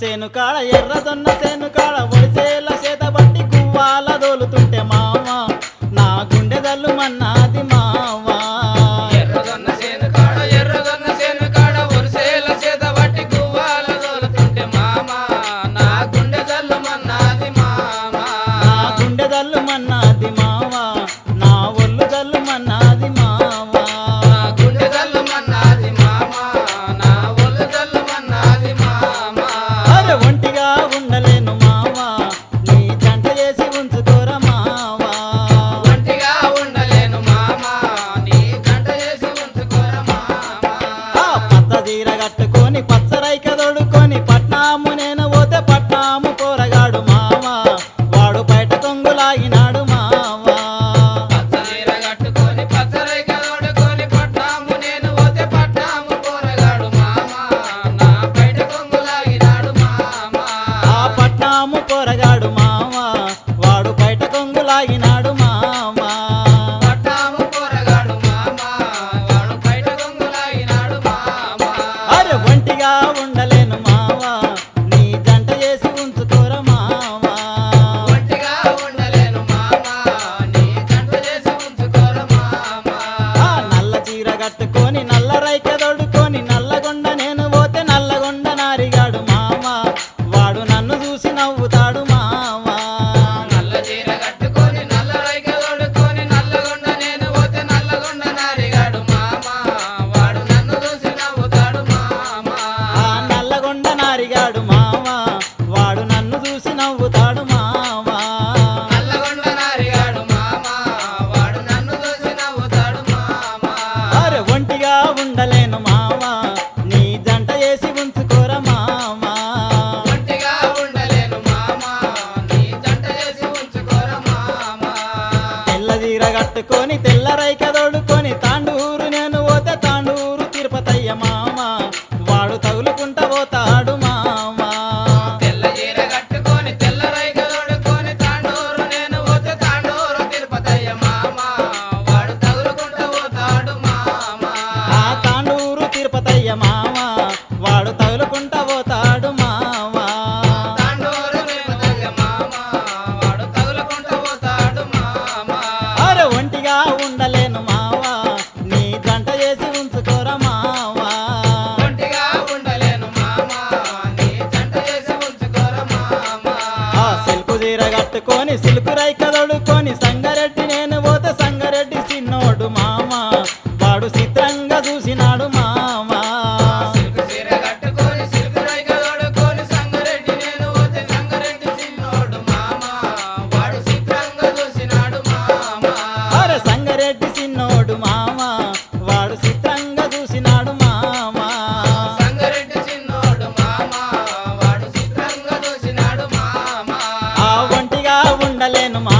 సేను కాళ ఎర్ర దొన్న సేను కాడ ఒడిసేల చేత బట్టి కువ్వాల దోలుతుంటే మామ నా గుండె దల్లుమన్నా తాడు పట్టుకొని తెల్లరై కదా. పిల్లోడు మామ. వాడు సిద్ధంగా చూసినాడు మామ. సంగరెడ్డి వాడు సిద్ధంగా చూసినాడు మామ. ఆ ఒంటిగా ఉండలేను మా